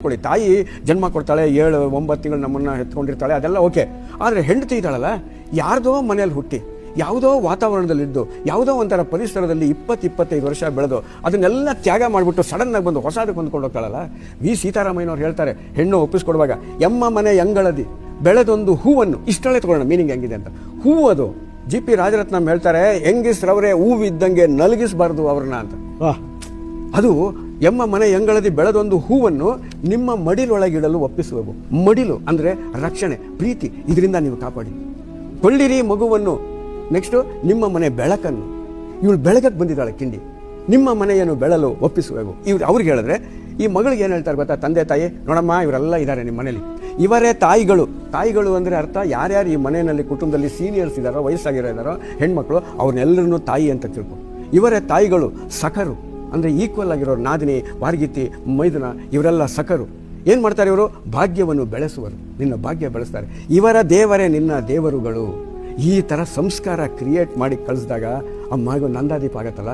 ಕೊಡಿ ತಾಯಿ ಜನ್ಮ ಕೊಡ್ತಾಳೆ ಏಳು ಒಂಬತ್ತು ತಿಂಗಳು ನಮ್ಮನ್ನು ಎತ್ಕೊಂಡಿರ್ತಾಳೆ ಅದೆಲ್ಲ ಓಕೆ. ಆದರೆ ಹೆಂಡತಿ ಇದ್ದಾಳಲ್ಲ ಯಾರ್ದೋ ಮನೆಯಲ್ಲಿ ಹುಟ್ಟಿ ಯಾವುದೋ ವಾತಾವರಣದಲ್ಲಿದ್ದು ಯಾವುದೋ ಒಂಥರ ಪರಿಸರದಲ್ಲಿ ಇಪ್ಪತ್ತು ಇಪ್ಪತ್ತೈದು ವರ್ಷ ಬೆಳೆದು ಅದನ್ನೆಲ್ಲ ತ್ಯಾಗ ಮಾಡಿಬಿಟ್ಟು ಸಡನ್ನಾಗಿ ಬಂದು ಹೊಸದಕ್ಕೆ ಹೊಂದ್ಕೊಂಡು ಹೋಗ್ತಾಳಲ್ಲ ವಿ ಸೀತಾರಾಮಯ್ಯನವ್ರು ಹೇಳ್ತಾರೆ ಹೆಣ್ಣು ಒಪ್ಪಿಸ್ಕೊಡುವಾಗ ಎಮ್ಮ ಮನೆ ಎಂಗಳದಿ ಬೆಳೆದೊಂದು ಹೂವನ್ನು ಇಷ್ಟಳೆ ತಗೊಳ್ಳೋಣ ಮೀನಿಂಗ್ ಹೆಂಗಿದೆ ಅಂತ. ಹೂವು ಅದು. ಜಿ ಪಿ ರಾಜರತ್ನಂ ಹೇಳ್ತಾರೆ ಹೆಂಗಿಸ್ರವರೇ ಹೂವಿದ್ದಂಗೆ ನಲಗಿಸಬಾರ್ದು ಅವ್ರನ್ನ ಅಂತ. ಅದು ಎಮ್ಮ ಮನೆ ಎಂಗಳದಿ ಬೆಳೆದೊಂದು ಹೂವನ್ನು ನಿಮ್ಮ ಮಡಿಲೊಳಗಿಡಲು ಒಪ್ಪಿಸುವೆವು. ಮಡಿಲು ಅಂದರೆ ರಕ್ಷಣೆ, ಪ್ರೀತಿ, ಇದರಿಂದ ನೀವು ಕಾಪಾಡಿ. ಕೊಳ್ಳಿರಿ ಮಗುವನ್ನು. ನೆಕ್ಸ್ಟು ನಿಮ್ಮ ಮನೆ ಬೆಳಕನ್ನು. ಇವಳು ಬೆಳಗಕ್ಕೆ ಬಂದಿದ್ದಾಳೆ ಕಿಂಡಿ. ನಿಮ್ಮ ಮನೆಯನ್ನು ಬೆಳಲು ಒಪ್ಪಿಸುವೆವು. ಇವ್ರು ಅವ್ರಿಗೆ ಹೇಳಿದ್ರೆ, ಈ ಮಗಳಿಗೆ ಏನು ಹೇಳ್ತಾರೆ ಗೊತ್ತಾ? ತಂದೆ, ತಾಯಿ, ನೋಡಮ್ಮ, ಇವರೆಲ್ಲ ಇದ್ದಾರೆ ನಿಮ್ಮ ಮನೇಲಿ. ಇವರೇ ತಾಯಿಗಳು. ತಾಯಿಗಳು ಅಂದರೆ ಅರ್ಥ, ಯಾರ್ಯಾರು ಈ ಮನೆಯಲ್ಲಿ ಕುಟುಂಬದಲ್ಲಿ ಸೀನಿಯರ್ಸ್ ಇದ್ದಾರೋ ವಯಸ್ಸಾಗಿರೋ ಇದ್ದಾರೋ ಹೆಣ್ಮಕ್ಳು ಅವ್ರನ್ನೆಲ್ಲರನ್ನೂ ತಾಯಿ ಅಂತ ತಿಳ್ಕೊ. ಇವರೇ ತಾಯಿಗಳು ಸಖರು ಅಂದರೆ ಈಕ್ವಲ್ ಆಗಿರೋರು ನಾದಿನಿ ವಾರ್ಗಿತಿ ಮೈದನ, ಇವರೆಲ್ಲ ಸಖರು ಏನು ಮಾಡ್ತಾರೆ ಇವರು? ಭಾಗ್ಯವನ್ನು ಬೆಳೆಸುವರು. ನಿನ್ನ ಭಾಗ್ಯ ಬೆಳೆಸ್ತಾರೆ. ಇವರ ದೇವರೇ ನಿನ್ನ ದೇವರುಗಳು. ಈ ಥರ ಸಂಸ್ಕಾರ ಕ್ರಿಯೇಟ್ ಮಾಡಿ ಕಳಿಸಿದಾಗ, ಆ ಮಗು ನಂದಾದೀಪ ಆಗತ್ತಲ್ಲ?